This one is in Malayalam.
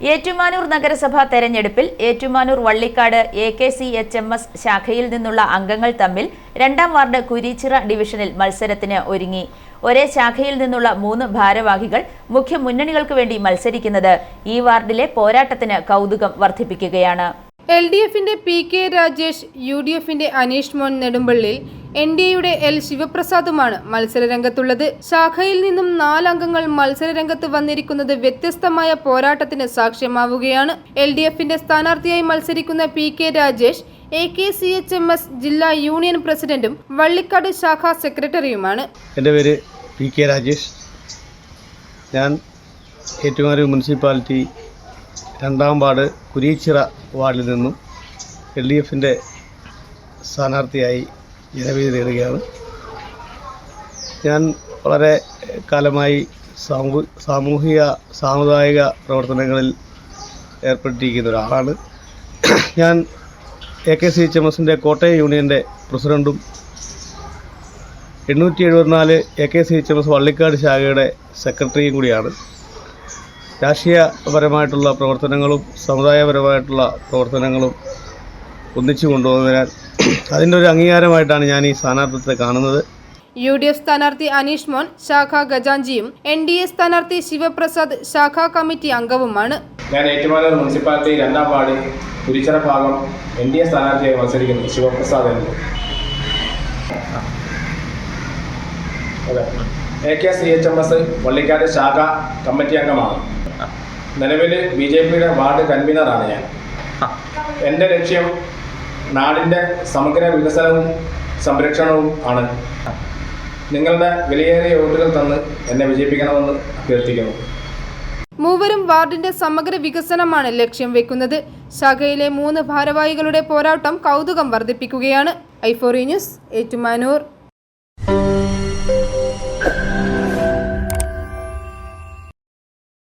ഏറ്റുമാനൂർ നഗരസഭാ തെരഞ്ഞെടുപ്പിൽ Ettumanoor Vallikkad A K C H M S ശാഖയിൽ നിന്നുള്ള അംഗങ്ങൾ തമ്മിൽ രണ്ടാം വാർഡ് കുരീച്ചിറ ഡിവിഷനിൽ മത്സരത്തിന് ഒരുങ്ങി. ഒരേ ശാഖയിൽ നിന്നുള്ള മൂന്ന് ഭാരവാഹികൾ മുഖ്യ മുന്നണികൾക്ക് വേണ്ടി മത്സരിക്കുന്നത് ഈ വാർഡിലെ പോരാട്ടത്തിന് കൗതുകം വർദ്ധിപ്പിക്കുകയാണ്. എൽ ഡി എഫിന്റെ P K Rajesh U D എഫിന്റെ അനീഷ് മോൻ നെടുമ്പള്ളിൽ എൻ ഡി എയുടെ എൽ ശിവപ്രസാദുമാണ് മത്സരരംഗത്തുള്ളത്. ശാഖയിൽ നിന്നും നാലംഗങ്ങൾ മത്സരരംഗത്ത് വന്നിരിക്കുന്നത് വ്യത്യസ്തമായ പോരാട്ടത്തിന് സാക്ഷ്യമാവുകയാണ്. എൽ ഡി എഫിന്റെ സ്ഥാനാർത്ഥിയായി മത്സരിക്കുന്ന P K Rajesh A K C H M S ജില്ലാ യൂണിയൻ പ്രസിഡന്റും വള്ളിക്കാട് ശാഖാ സെക്രട്ടറിയുമാണ്. എന്റെ പേര് പി കെ രാജേഷ്. ഞാൻ ഏറ്റുമാനൂർ മുനിസിപ്പാലിറ്റി രണ്ടാം വാർഡ് കുരീച്ചിറ വാർഡിൽ നിന്നും എൽ ഡി എഫിന്റെ സ്ഥാനാർത്ഥിയായി ജനവിധി നേടുകയാണ് ഞാൻ വളരെ കാലമായി സാമൂ സാമൂഹിക സാമുദായിക പ്രവർത്തനങ്ങളിൽ ഏർപ്പെട്ടിരിക്കുന്ന ഒരാളാണ്. ഞാൻ A K C H M എസിന്റെ കോട്ടയം യൂണിയന്റെ പ്രസിഡന്റും എണ്ണൂറ്റി എഴുപത്തിനാല് A K C H M S Vallikkad ശാഖയുടെ സെക്രട്ടറിയും കൂടിയാണ്. രാഷ്ട്രീയപരമായിട്ടുള്ള പ്രവർത്തനങ്ങളും സമുദായപരമായിട്ടുള്ള പ്രവർത്തനങ്ങളും ഒന്നിച്ചു കൊണ്ടുപോകുന്നതിനാൽ അതിന്റെ ഒരു അംഗീകാരമായിട്ടാണ് ഞാൻ ഈ സ്ഥാനാർത്ഥിത്വത്തെ കാണുന്നത്. യു ഡി എഫ് സ്ഥാനാർത്ഥി അനീഷ് മോൻ ശാഖ ഗജാഞ്ചിയും എൻ ഡി എ സ്ഥാനാർത്ഥി ശിവപ്രസാദ് ശാഖാ കമ്മിറ്റി അംഗവുമാണ്. ഞാൻ ഏറ്റുമാനൂർ മുനിസിപ്പാലിറ്റി രണ്ടാം വാർഡ് കുരിച്ചറ ഭാഗം എൻ ഡി എ സ്ഥാനാർത്ഥിയായി മത്സരിക്കുന്നു ശിവപ്രസാദ് അതെ. A K C H M S Vallikkad ശാഖ കമ്മിറ്റി അംഗമാണ്. നിലവിൽ ബി ജെ പിയുടെ വാർഡ് കൺവീനറാണ് ഞാൻ. എന്റെ ലക്ഷ്യം നാടിന്റെ സമഗ്ര വികസനവും സംരക്ഷണവും ആണ്. നിങ്ങളുടെ വിലയേറിയ വോട്ടുകൾ തന്ന് എന്നെ വിജയിപ്പിക്കണമെന്ന് അഭ്യർത്ഥിക്കുന്നു. മൂവരും വാർഡിന്റെ സമഗ്ര വികസനമാണ് ലക്ഷ്യം വെക്കുന്നത്. ശാഖയിലെ മൂന്ന് ഭാരവാഹികളുടെ പോരാട്ടം കൗതുകം വർദ്ധിപ്പിക്കുകയാണ്. ഐഫോറി ന്യൂസ് ഏറ്റുമാനൂർ.